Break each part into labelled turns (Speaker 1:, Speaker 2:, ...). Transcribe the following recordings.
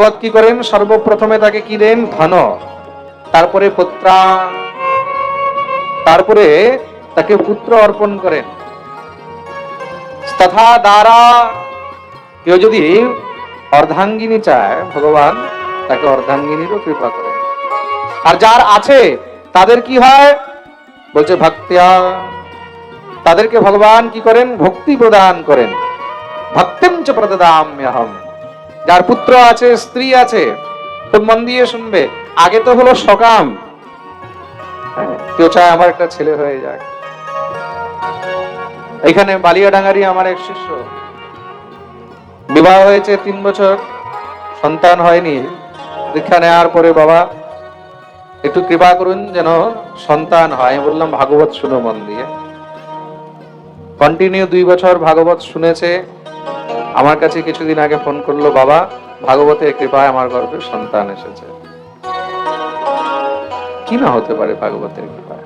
Speaker 1: ভাগবত কি করেন? সর্বপ্রথমে তাকে কি দেন? ধন তারপরে পুত্রা। তারপরে তাকে পুত্র অর্পণ করেন। তথা দ্বারা কেউ যদি অর্ধাঙ্গিনী চায়, ভগবান তাকে অর্ধাঙ্গিনীরও কৃপা করেন। আর যার আছে, তাদের কি হয়? বলছে, ভক্তিয়া। তাদেরকে ভগবান কি করেন? ভক্তি প্রদান করেন। ভক্তিম চ প্রদাম্যহম যার পুত্র আছে, স্ত্রী আছে মন দিয়ে শুনবে। আগে তো হলো সকাম। কেউ চায় আমার একটা ছেলে হয়ে যায় এখানে বালিয়াডাঙ্গারি আমার এক শিষ্য। বিবাহ হয়েছে তিন বছর, সন্তান হয়নি। দীক্ষা নেওয়ার পরে বাবা, একটু কৃপা করুন যেন সন্তান হয়। বললাম, ভাগবত শুনো মন দিয়ে। কন্টিনিউ দুই বছর ভাগবত শুনেছে। আমার কাছে কিছুদিন আগে ফোন করল, বাবা, ভাগবতের কৃপায় আমার গর্ভে সন্তান এসেছে। কি না হতে পারে ভাগবতের কৃপায়?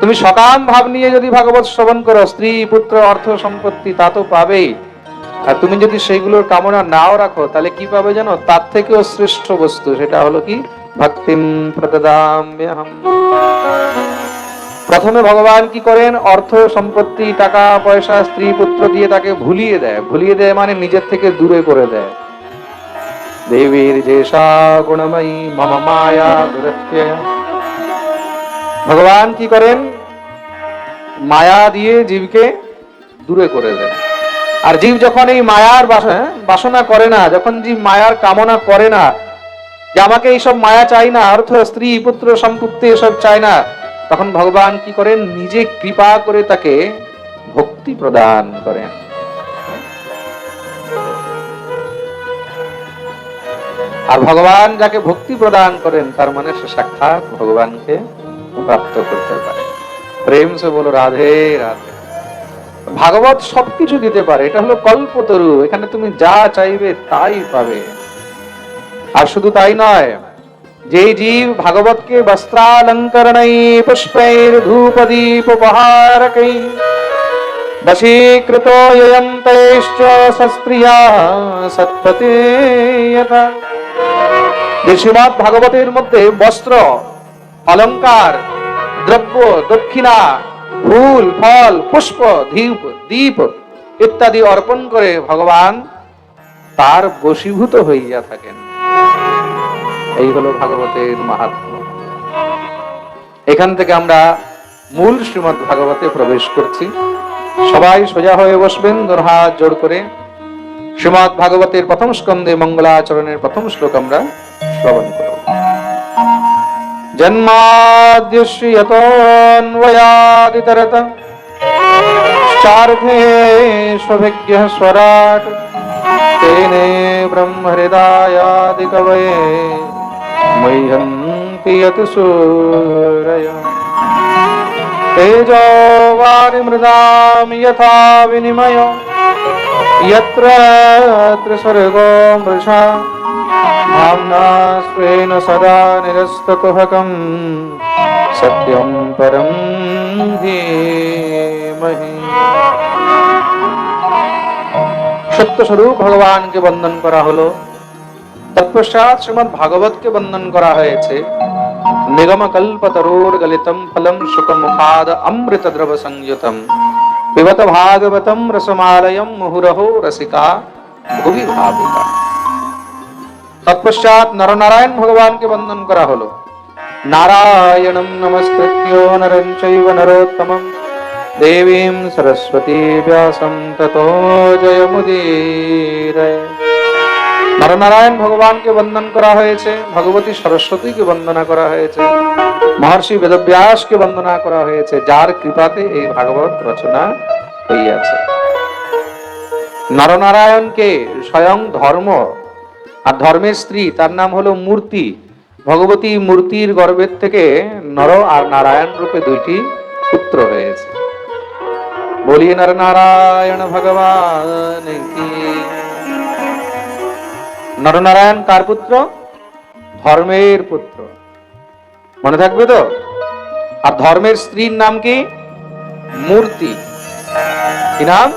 Speaker 1: তুমি সকাম ভাব নিয়ে যদি ভাগবত শ্রবণ করো, স্ত্রী, পুত্র, অর্থ সম্পত্তি তা তো পাবেই। আর তুমি যদি সেইগুলোর কামনা নাও রাখো, তাহলে কি পাবে জানো? তার থেকেও শ্রেষ্ঠ বস্তু, সেটা হলো কি? ভক্তিম প্রদাম্যহম প্রথমে ভগবান কি করেন? অর্থ, সম্পত্তি, টাকা, পয়সা, স্ত্রী, পুত্র দিয়ে তাকে ভুলিয়ে দেয়। ভুলিয়ে দেয় মানে নিজের থেকে দূরে করে দেয়। দেবীর যেসা গুণময়ী, মম মায়া ভগবান কি করেন? মায়া দিয়ে জীবকে দূরে করে দেন। আর জীব যখন এই মায়ার বাসনা বাসনা করে না, যখন জীব মায়ার কামনা করে না, যে আমাকে এইসব মায়া চাই না, অর্থ, স্ত্রী, পুত্র, সম্পত্তি, এসব চায় না তখন ভগবান কি করেন? নিজে কৃপা করে তাকে ভক্তি প্রদান করেন। আর ভগবান যাকে ভক্তি প্রদান করেন, তার মানে সে সাক্ষাৎ ভগবানকে প্রাপ্ত করতে পারে। প্রেম সে বলো, রাধে রাধে। ভাগবত সবকিছু দিতে পারে। এটা হলো কল্পতরু। এখানে তুমি যা চাইবে তাই পাবে। আর শুধু তাই নয় যে জীব ভাগবতকে বস্ত্রালঙ্করণৈ পুষ্পৈর ধূপদীপ উপহারकै বশীকৃত যয়ন্তৈশ্চ সস্ত্রিয়া সৎপতে যে শ্রীমৎ ভাগবতের মধ্যে বস্ত্র, অলঙ্কার, দ্রব্য, দক্ষিণা, ফুল, ফল, পুষ্প দীপ দীপ ইত্যাদি অর্পণ করে ভগবান তার বশীভূত হইয়া থাকেন। এই হলো ভাগবতের মাহাত্ম এখান থেকে আমরা মূল শ্রীমৎ ভাগবতে প্রবেশ করছি। সবাই সোজা হয়ে বসবেন দোরহাত জোড় করে। শ্রীমৎ ভাগবতের প্রথম স্কন্ধে মঙ্গলাচরণের প্রথম শ্লোক আমরা শ্রবণ করব। জন্মাদ্যশ্রিয়তোন্বয়াদিতরত চার্থে স্বভিজ্ঞ স্বরাট, তেনে ব্রহ্মহৃদায়াদি मह्यन्ति तेजो यथा विनिमयो। यत्र मृषा। स्वेन सदा निरस्तकुहकम् सत्यं परं धीमहि। सत्य स्वरूप भगवान के बंधन पर आहुलो তৎপশ্চাৎ শ্রীমদ ভাগবতকে বন্দন করা হয়েছে নিগম কল্প তরোর গলিতম ফলম শুক মুখাদ অমৃত দ্রব সংযুতম পিবত ভাগবতম রসমালয়ম মুহুরহো রসিকা ভুবি ভাবিকা তৎপশ্চাৎ নরনারায়ণ ভগবানকে বন্দন করা হলো নারায়ণম নমস্কৃত্য নরং চৈব নরোত্তমম দেবীম সরস্বতী ব্যাসম ততো জয়মুদীরয় নরনারায়ণ ভগবানকে বন্দন করা হয়েছে, ভগবতী সরস্বতীকে বন্দনা করা হয়েছে, মহর্ষি বেদব্যাসকে বন্দনা করা হয়েছে, যার কৃপাতে এই ভাগবত রচনা হইয়াছে। নরনারায়ণকে স্বয়ং ধর্ম আর ধর্মের স্ত্রী, তার নাম হলো মূর্তি, ভগবতী মূর্তির গর্ভের থেকে নর আর নারায়ণ রূপে দুইটি পুত্র হয়েছে বলিয়ে নর নারায়ণ ভগবান কি নরনারায়ণ কার পুত্র? ধর্মের পুত্র। মনে থাকবে তো? আর ধর্মের স্ত্রীর নাম কি? মূর্তি। কি নাম?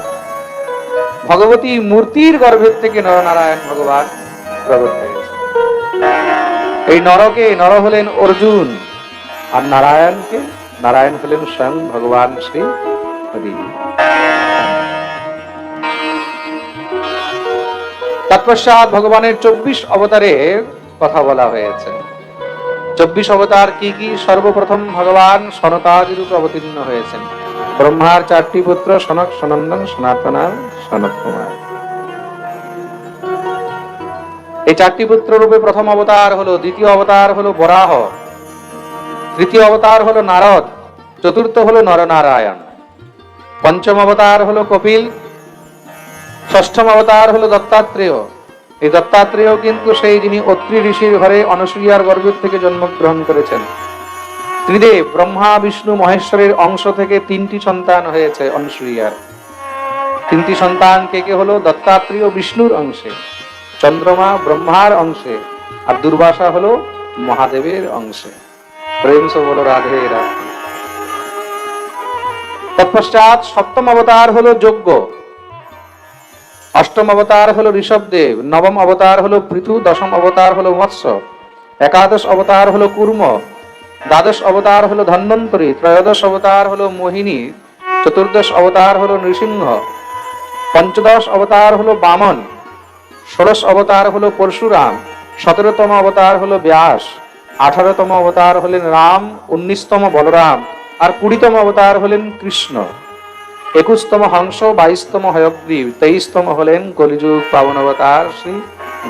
Speaker 1: ভগবতী মূর্তির গর্ভের থেকে নরনারায়ণ ভগবান প্রগট এই নরকে নর হলেন অর্জুন, আর নারায়ণকে নারায়ণ হলেন স্বয়ং ভগবান শ্রী হরি তৎপশ্চাৎ ভগবানের চব্বিশ অবতারের কথা বলা হয়েছে। চব্বিশ অবতার কি কি? সর্বপ্রথম ভগবান সনতাদি রূপে অবতীর্ণ হয়েছেন। ব্রহ্মার চারটি পুত্র, সনক, সনন্দন, সনাতন আর সনত কুমার। এই চারটি পুত্র রূপে প্রথম অবতার হলো দ্বিতীয় অবতার হলো বরাহ। তৃতীয় অবতার হলো নারদ। চতুর্থ হলো নরনারায়ণ। পঞ্চম অবতার হলো কপিল। ষষ্ঠম অবতার হলো দত্তাত্রেয়। এই দত্তাত্রেয় কিন্তু সেই যিনি অত্রি ঋষির ঘরে অনসূয়ার গর্ভের থেকে জন্মগ্রহণ করেছেন। ত্রিদেব ব্রহ্মা, বিষ্ণু, মহেশ্বরের অংশ থেকে তিনটি সন্তান হয়েছে অনসূয়ার। তিনটি সন্তান কে কে হলো? দত্তাত্রেয় বিষ্ণুর অংশে, চন্দ্রমা ব্রহ্মার অংশে আর দুর্বাসা হলো মহাদেবের অংশে। প্রেম সে বলো, রাধে রাধে। তৎপশ্চাৎ সপ্তম অবতার হলো যজ্ঞ। অষ্টম অবতার হলো ঋষভদেব নবম অবতার হলো পৃথু দশম অবতার হলো মৎস্য একাদশ অবতার হলো কুর্ম দ্বাদশ অবতার হলো ধন্বন্তরী ত্রয়োদশ অবতার হলো মোহিনী চতুর্দশ অবতার হলো নৃসিংহ পঞ্চদশ অবতার হলো বামন ষোড়শ অবতার হলো পরশুরাম সতেরোতম অবতার হলো ব্যাস আঠারোতম অবতার হলেন রাম উনিশতম বলরাম আর কুড়িতম অবতার হলেন কৃষ্ণ একুশতম হংস, বাইশতম হয়গ্রীব তেইশতম হলেন কলিযুগ পাবন অবতার শ্রী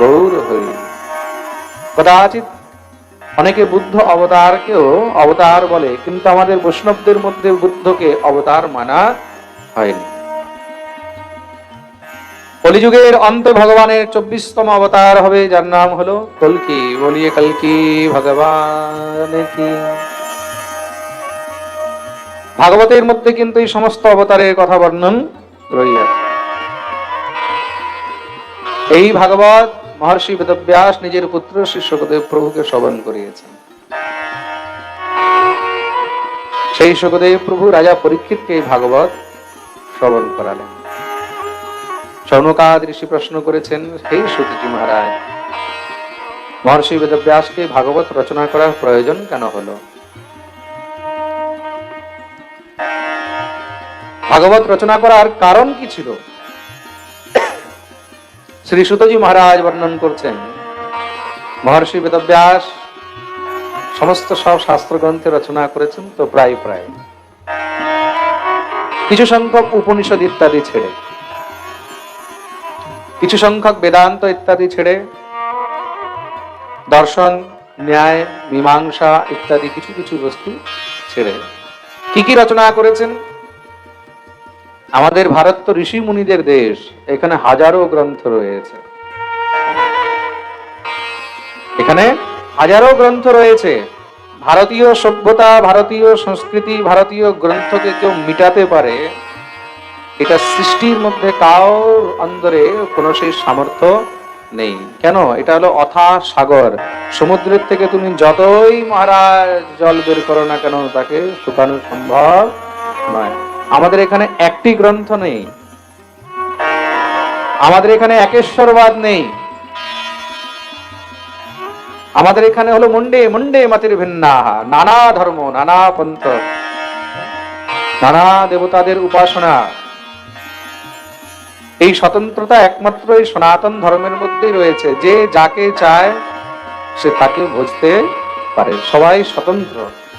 Speaker 1: গৌর হরি। কদাচিৎ অনেকে বুদ্ধ অবতারকেও অবতার বলে, কিন্তু আমাদের বৈষ্ণবদের মধ্যে বুদ্ধকে অবতার মানা হয়নি। কলিযুগের অন্ত ভগবানের চব্বিশতম অবতার হবে, যার নাম হলো কলকি। বলিয়ে কলকি, ভগবান কি। ভাগবতের মধ্যে কিন্তু এই সমস্ত অবতারের কথা বর্ণন রইয়াছে এই ভাগবত মহর্ষি বেদব্যাস নিজের পুত্র শ্রী সুখদেব প্রভুকে শ্রবণ করিয়েছেন। সেই সুখদেব প্রভু রাজা পরীক্ষিতকে এই ভাগবত শ্রবণ করালেন। সৌনকাদ ঋষি প্রশ্ন করেছেন, হে সুতজি মহারাজ, মহর্ষি বেদব্যাসকে ভাগবত রচনা করার প্রয়োজন কেন হলো? ভাগবত রচনা করার কারণ কি ছিল? শ্রী সুতজি মহারাজ বর্ণন করছেন, মহর্ষি বেদব্যাস সমস্ত সব শাস্ত্র গ্রন্থে রচনা করেছেন তো প্রায় প্রায়। কিছু সংখ্যক উপনিষদ ইত্যাদি ছেড়ে, কিছু সংখ্যক বেদান্ত ইত্যাদি ছেড়ে, দর্শন, ন্যায়, মীমাংসা ইত্যাদি কিছু কিছু বস্তু ছেড়ে। কি কি রচনা করেছেন? আমাদের ভারত তো ঋষি মুনিদের দেশ, এখানে হাজারো গ্রন্থ রয়েছে। এখানে হাজারো গ্রন্থ রয়েছে। ভারতীয় সভ্যতা, ভারতীয় সংস্কৃতি, ভারতীয় গ্রন্থকে কেউ মিটাতে পারে, এটা সৃষ্টির মধ্যে কাউর অন্দরে কোনো সেই সামর্থ্য নেই। কেন? এটা হলো অথা সাগর। সমুদ্রের থেকে তুমি যতই মহারাজ, জল বের করো না কেন, তাকে শুকানো সম্ভব নয়। আমাদের এখানে একটি গ্রন্থ নেই। আমাদের এখানে একেশ্বরবাদ নেই। আমাদের এখানে হলো মুন্ডে মুন্ডে মাতির ভিন্না নানা ধর্ম, নানা পন্থ, নানা দেবতাদের উপাসনা। এই স্বতন্ত্রতা একমাত্র এই সনাতন ধর্মের মধ্যেই রয়েছে। যে যাকে চায়, সে তাকে বুঝতে পারে। সবাই স্বতন্ত্র।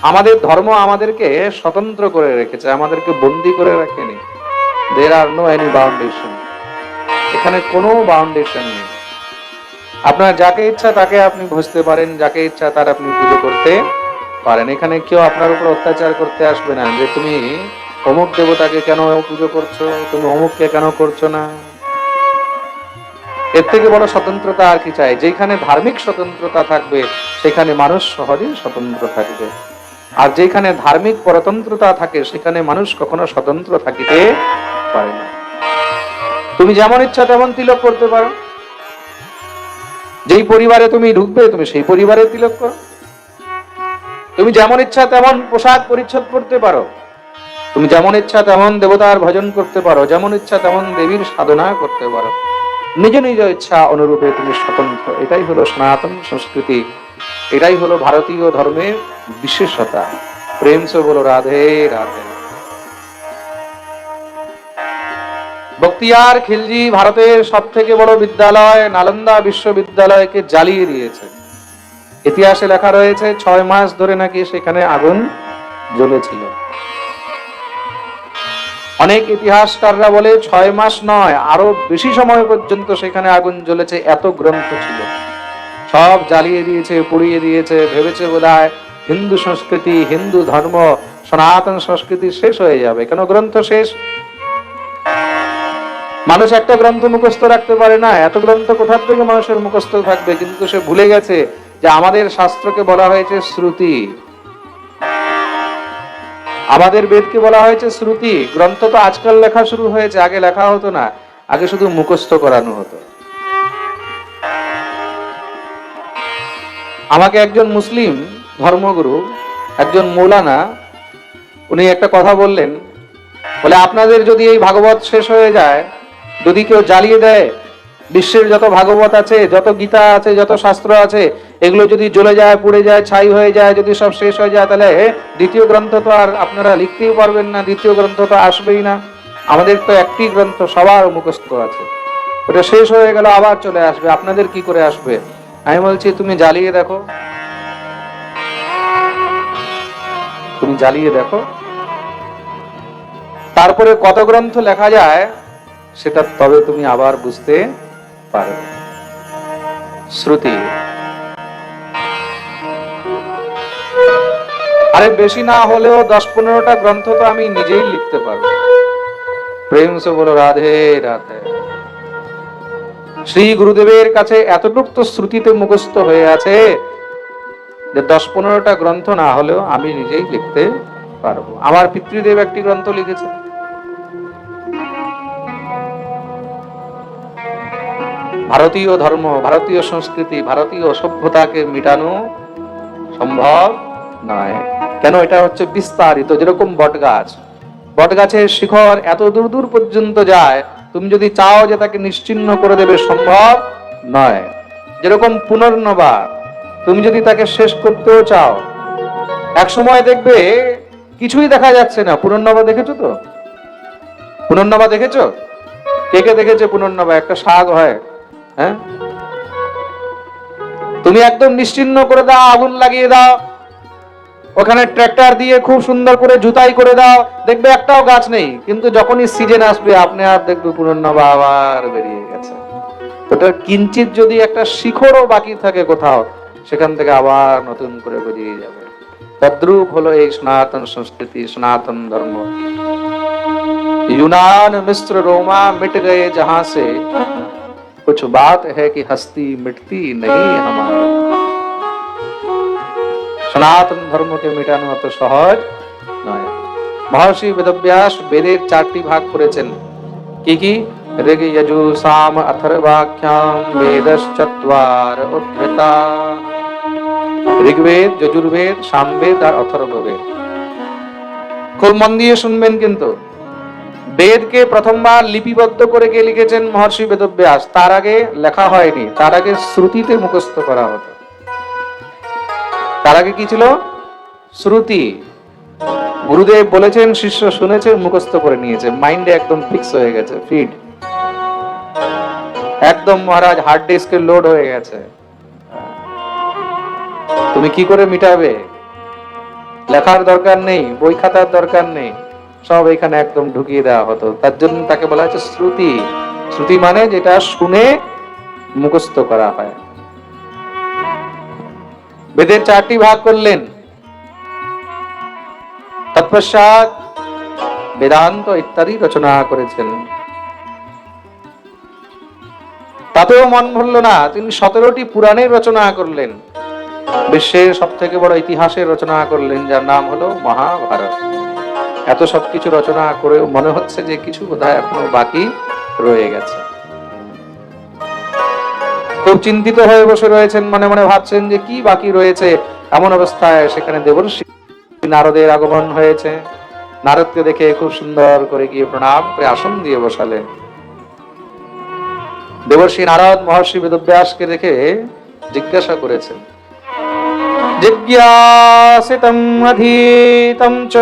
Speaker 1: আমাদের ধর্ম আমাদেরকে স্বতন্ত্র করে রেখেছে, আমাদেরকে বন্দি করে রাখেনি। দের আর নো এনি বাউন্ডেশন এখানে কোনো বাউন্ডেশন নেই। আপনার যাকে ইচ্ছা তাকে আপনি বুঝতে পারেন, যাকে ইচ্ছা তার আপনি পুজো করতে পারেন। এখানে কেউ আপনার উপর অত্যাচার করতে আসবে না যে তুমি অমুক দেবতাকে কেন পুজো করছ, তুমি অমুককে কেন করছ না? এর থেকে বড় স্বতন্ত্রতা আর কি চাই? যেখানে ধার্মিক স্বতন্ত্রতা থাকবে, সেখানে মানুষ সহজেই স্বতন্ত্র থাকবে। আর যেখানে ধার্মিক পরতন্ত্রতা থাকে, সেখানে মানুষ কখনো স্বতন্ত্র থাকিতে পারে না। তুমি যেমন ইচ্ছা তেমন তিলক করতে পারো। যেই পরিবারে তুমি ঢুকবে, তুমি সেই পরিবারে তিলক করো। তুমি যেমন ইচ্ছা তেমন পোশাক পরিচ্ছদ করতে পারো। তুমি যেমন ইচ্ছা তেমন দেবতার ভজন করতে পারো। যেমন ইচ্ছা তেমন দেবীর সাধনা করতে পারো। নিজ নিজ ইচ্ছা অনুরূপে তুমি স্বতন্ত্র। এটাই হলো সনাতন সংস্কৃতি। এটাই হলো ভারতীয় ধর্মের বিশেষতা। প্রেম সে বলো, রাধে রাধে। বক্তিয়ার খিলজি ভারতের সব থেকে বড় বিদ্যালয়, নালন্দা বিশ্ববিদ্যালয়কে জ্বালিয়ে দিয়েছে। ইতিহাসে লেখা রয়েছে, ছয় মাস ধরে নাকি সেখানে আগুন জ্বলেছিল। অনেক ইতিহাসকাররা বলে, ছয় মাস নয়, আরও বেশি সময় পর্যন্ত সেখানে আগুন জ্বলেছে, এত গ্রন্থ ছিল। সব জ্বালিয়ে দিয়েছে, পুড়িয়ে দিয়েছে, ভেবেছে বোধহয় হিন্দু সংস্কৃতি, হিন্দু ধর্ম, সনাতন সংস্কৃতি শেষ হয়ে যাবে। কেন গ্রন্থ শেষ? মানুষ একটা গ্রন্থ মুখস্থ রাখতে পারে না। এত গ্রন্থ কোথার থেকে মানুষের মুখস্থ থাকবে? কিন্তু সে ভুলে গেছে যে আমাদের শাস্ত্রকে বলা হয়েছে শ্রুতি। আমাদের বেদকে বলা হয়েছে শ্রুতি। গ্রন্থ তো আজকাল লেখা শুরু হয়েছে, আগে লেখা হতো না। আগে শুধু মুখস্থ করানো হতো। আমাকে একজন মুসলিম ধর্মগুরু, একজন মৌলানা, উনি একটা কথা বললেন, বলে, আপনাদের যদি এই ভাগবত শেষ হয়ে যায়, যদি কেউ জ্বালিয়ে দেয়, বিশ্বের যত ভাগবত আছে, যত গীতা আছে, যত শাস্ত্র আছে, এগুলো যদি জ্বলে যায়, পুড়ে যায়, ছাই হয়ে যায়, যদি সব শেষ হয়ে যায়, তাহলে দ্বিতীয় গ্রন্থ তো আর আপনারা লিখতেই পারবেন না, দ্বিতীয় গ্রন্থ তো আসবেই না। আমাদের তো একটি গ্রন্থ সবার মুখস্থ আছে। ওটা শেষ হয়ে গেল, আবার চলে আসবে। আপনাদের কি করে আসবে? আমি বলছি, তুমি জ্বালিয়ে দেখো। তুমি জ্বালিয়ে দেখো। তারপরে কত গ্রন্থ লেখা যায়, সেটা তবে তুমি আবার বুঝতে পারবে। শ্রুতি। আরে বেশি না হলেও দশ পনেরোটা গ্রন্থ তো আমি নিজেই লিখতে পারব। প্রেম সে বলো রাধে রাধে। শ্রী গুরুদেবের কাছে এতটুক তো শ্রুতিতে মুখস্থ হয়ে আছে যে দশ পনেরোটা গ্রন্থ না হলেও আমি নিজেই লিখতে পারব। আমার পিতৃদেব একটি গ্রন্থ লিখেছে। ভারতীয় ধর্ম, ভারতীয় সংস্কৃতি, ভারতীয় সভ্যতাকে মিটানো সম্ভব নয়। কেন? এটা হচ্ছে বিস্তারিত। যেরকম বটগাছ। বটগাছের শিখর এত দূর দূর পর্যন্ত যায় তুমি যদি চাও যে তাকে নিশ্চিহ্ন করে দেবে, সম্ভব নয়। যেরকম পুনর্নবা তুমি যদি তাকে শেষ করতেও চাও, এক সময় দেখবে কিছুই দেখা যাচ্ছে না। পুনর্নবা দেখেছ তো? পুনর্নবা দেখেছ? কে কে দেখেছে পুনর্নবা একটা শাক হয় হ্যাঁ? তুমি একদম নিশ্চিন্ন করে দাও, আগুন লাগিয়ে দাও। ওখানে ট্র্যাক্টর দিয়ে খুব সুন্দর করে জুতাই করে দাও দেখবে একটাও গাছ নেই কিন্তু যখনই সিজন আসবে আপনি আর দেখবে পুনর্নবা আবার বেরিয়ে গেছে ওটা কিঞ্চিত যদি একটা শিখরও বাকি থাকে কোথাও সেখান থেকে আবার নতুন করে বেরিয়ে যাবে তদ্রূপ হলো এই সনাতন সংস্কৃতি সনাতন ধর্ম यूनान मिस्र रोमा मिट गए जहां से कुछ बात है कि हस्ती मिटती नहीं हमारी সনাতন ধর্মকে মেটানো এত সহজ নয়। মহর্ষি বেদব্যাস বেদের চারটি ভাগ করেছেন। কি কি? ঋগ অথর্বাখ্যাম বেদশ্চত্বার উদ্ধৃতা। ঋগ্বেদ, যজুর্বেদ, সামবেদ আর অথর্ববেদ। খুব মন দিয়ে শুনবেন কিন্তু। বেদকে প্রথমবার লিপিবদ্ধ করে কে লিখেছেন মহর্ষি বেদব্যাস? তার আগে লেখা হয়নি। তার আগে শ্রুতিতে মুখস্থ করা হতো। তার আগে কি ছিল? শ্রুতি। গুরুদেব বলেছেন, শিষ্য শুনেছে, মুখস্থ করে নিয়েছে। মাইন্ডে একদম ফিক্স হয়ে গেছে ফিট একদম মহারাজ হার্ড ডিস্কে লোড হয়ে গেছে। তুমি কি করে মিটাবে? লেখার দরকার নেই, বই খাতার দরকার নেই। সব এখানে একদম ঢুকিয়ে দেওয়া হতো। তার জন্য তাকে বলা হচ্ছে শ্রুতি। শ্রুতি মানে যেটা শুনে মুখস্থ করা হয়। বেদের চারটি ভাগ করলেন। তৎপশ্চাৎ বেদান্ত ইত্যাদি রচনা করেছেন। তাতেও মন ভরল না, তিনি সতেরোটি পুরাণের রচনা করলেন। বিশ্বের সব থেকে বড় ইতিহাসের রচনা করলেন, যার নাম হলো মহাভারত। এত সবকিছু রচনা করে মনে হচ্ছে যে কিছু বোধহয় এখনও বাকি রয়ে গেছে। খুব চিন্তিত হয়ে বসে রয়েছেন, মনে মনে ভাবছেন যে কি বাকি রয়েছে? এমন অবস্থায় সেখানে দেবর্ষী নারদের আগমন হয়েছে। নারদকে দেখে খুব সুন্দর করে গিয়ে প্রণাম করে আসন দিয়ে বসালেন। দেবর্ষি নারদ মহর্ষি বেদব্যাসকে দেখে জিজ্ঞাসা করেছেন, জিজ্ঞাসিতম অধীতম চ,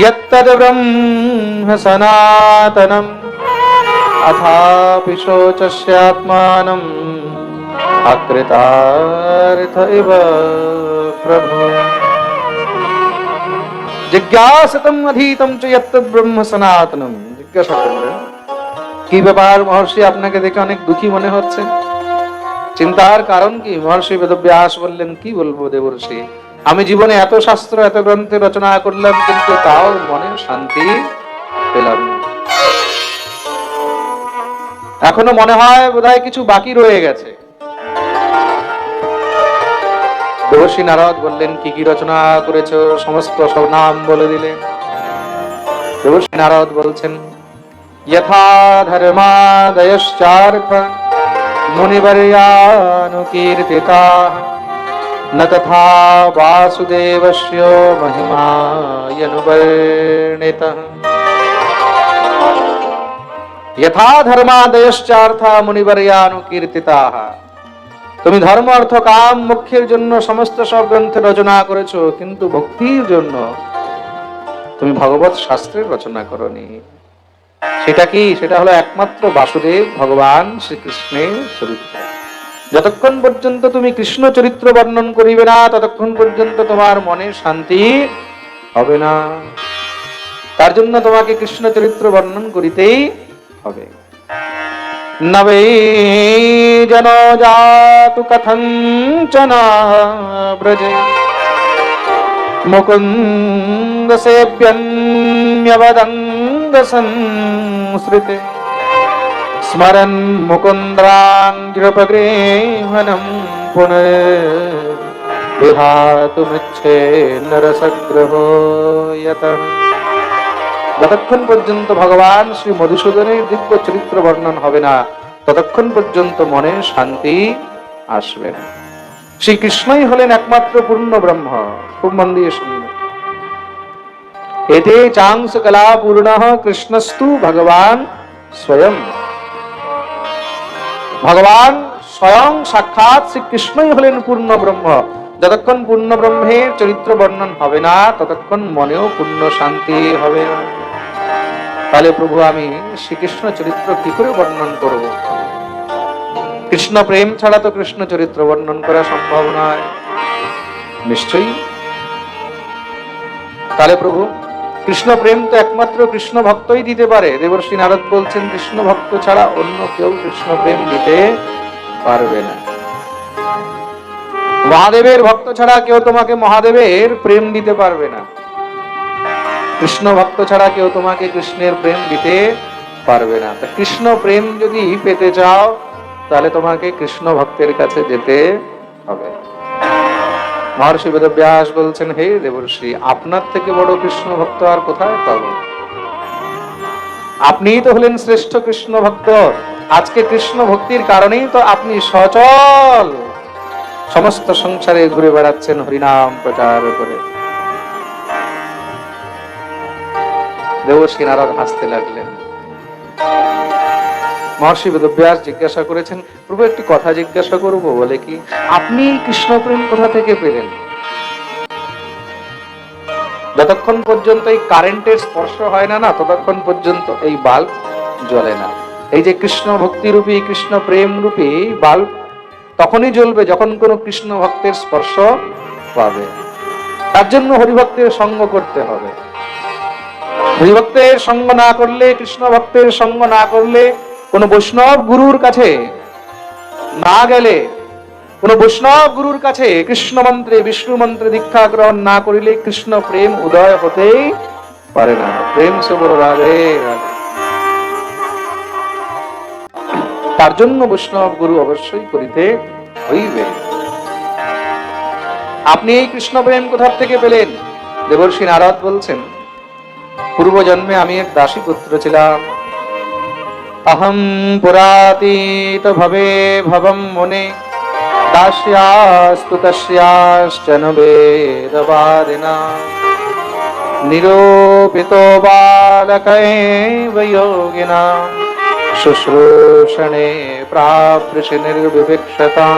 Speaker 1: ইয়ত্তদ ব্রহ্ম সনাতনম। अथापि शोचस्यात्मानम् अकृतार्थ इव प्रभु জিজ্ঞাসিতম অধীতম চ যত্তদ ব্রহ্ম সনাতনম জিজ্ঞাসা করলেন কি ব্যাপার মহর্ষি আপনাকে দেখে অনেক দুঃখী মনে হচ্ছে চিন্তার কারণ কি মহর্ষি বেদব্যাস বললেন কি বলবো দেবর্ষি আমি জীবনে এত শাস্ত্র এত গ্রন্থে রচনা করলাম কিন্তু তাও মনে শান্তি পেলাম এখনো মনে হয় বোধহয় কিছু বাকি রয়ে গেছে দেবর্ষী নারদ বললেন কি কি রচনা করেছ সমস্ত সব নাম বলে দিলেন দেবর্ষী নারদ বলছেন यथा धर्मादयश्चार्थ मुनिवर्यानुकीर्तिताः न तथा वासुदेवस्य महिमायनुवर्णितः यथा ধর্মাদয়শ্চার্থ মুনিবর্যানুকীর্তিতাः তুমি ধর্ম, অর্থ, কাম মুখ্যের জন্য সমস্ত সব গ্রন্থ রচনা করেছ, কিন্তু ভক্তির জন্য তুমি ভগবত শাস্ত্রের রচনা করনি। সেটা কি? সেটা হলো একমাত্র বাসুদেব, ভগবান শ্রীকৃষ্ণের চরিত্র। যতক্ষণ পর্যন্ত তুমি কৃষ্ণ চরিত্র বর্ণন করিবে না, ততক্ষণ পর্যন্ত তোমার মনে শান্তি হবে না। তার জন্য তোমাকে কৃষ্ণ চরিত্র বর্ণন করিতেই भवे न वै जनो जातु कथञ्चन व्रजे मुकुन्दसेव्यन्यवदङ्गसंसृते स्मरन् मुकुन्द्राङ्गिरुपगृहणं पुनर्विहातुमिच्छे नरसग्रहो यतः। যতক্ষণ পর্যন্ত ভগবান শ্রী মধুসূদনের দিব্য চরিত্র বর্ণন হবে না, ততক্ষণ পর্যন্ত মনে শান্তি আসবে না। শ্রীকৃষ্ণই হলেন একমাত্র পূর্ণ ব্রহ্ম খুব মন দিয়ে শুনবেন এতে চাংস কলা পূর্ণ, কৃষ্ণস্তু ভগবান স্বয়ং। ভগবান স্বয়ং সাক্ষাৎ শ্রীকৃষ্ণই হলেন পূর্ণ ব্রহ্ম। যতক্ষণ পূর্ণ ব্রহ্মের চরিত্র বর্ণন হবে না, ততক্ষণ মনেও পূর্ণ শান্তি হবে না। তাহলে প্রভু, আমি শ্রীকৃষ্ণ চরিত্র কি করে বর্ণন করব? কৃষ্ণ প্রেম ছাড়া তো কৃষ্ণ চরিত্র বর্ণন করা সম্ভব নয়। নিশ্চয়ই? তাহলে প্রভু, কৃষ্ণ প্রেম তো একমাত্র কৃষ্ণ ভক্তই দিতে পারে। দেবর্ষী নারদ বলছেন, কৃষ্ণ ভক্ত ছাড়া অন্য কেউ কৃষ্ণ প্রেম দিতে পারবে না। মহাদেবের ভক্ত ছাড়া কেউ তোমাকে মহাদেবের প্রেম দিতে পারবে না। কৃষ্ণ ভক্ত ছাড়া কেউ তোমাকে কৃষ্ণের প্রেম দিতে পারবে না। তা কৃষ্ণ প্রেম যদি পেতে চাও, তাহলে তোমাকে কৃষ্ণ ভক্তের কাছে যেতে হবে। মহর্ষি বেদব্যাস বলছেন, হে দেবর্ষি, আপনার থেকে বড় কৃষ্ণ ভক্ত আর কোথায় পাব? আপনিই তো হলেন শ্রেষ্ঠ কৃষ্ণ ভক্ত। আজকে কৃষ্ণ ভক্তির কারণেই তো আপনি সচল। সমস্ত সংসারে ঘুরে বেড়াচ্ছেন, হরিনাম প্রচার করে। দেবর্ষি নারদ হাসতে লাগলেন। মহর্ষি বেদব্যাস জিজ্ঞাসা করেছেন, প্রভু, একটি কথা জিজ্ঞাসা করব, বলে কি, আপনি কৃষ্ণ প্রেম কোথা থেকে পেলেন? যতক্ষণ পর্যন্ত এই কারেন্টের স্পর্শ হয় না না, ততক্ষণ পর্যন্ত এই বাল্ব জ্বলে না। এই যে কৃষ্ণ ভক্তি রূপী কৃষ্ণ প্রেম রূপী বাল্ব, তখনই জ্বলবে যখন কোনো কৃষ্ণ ভক্তের স্পর্শ পাবে। তার জন্য হরিভক্তের সঙ্গ করতে হবে। হরিভক্তের সঙ্গ না করলে, কৃষ্ণ ভক্তের সঙ্গ না করলে কোন বৈষ্ণব গুরুর কাছে না গেলে, কোন বৈষ্ণব গুরুর কাছে কৃষ্ণ মন্ত্রে, বিষ্ণু মন্ত্রে দীক্ষা গ্রহণ না করিলে কৃষ্ণ প্রেম উদয় হতেই পারে না। প্রেম সে বড় রাধে তার জন্য বৈষ্ণব গুরু অবশ্যই করিতে হইবে। আপনি এই কৃষ্ণ প্রেম কোথা থেকে পেলেন? দেবর্ষী নারদ বলছেন পূর্বজন্মে আমি এক দাসী পুত্র ছিলাম। অহম পুরাতীত ভবে ভবম মনে দাস্যাস্তু তস্যাশ্চনবেরবারিণা নিরূপিত বালকৈব যোগিনা। শুশ্রূষণে প্রাপৃষি নির্বিবক্ষতা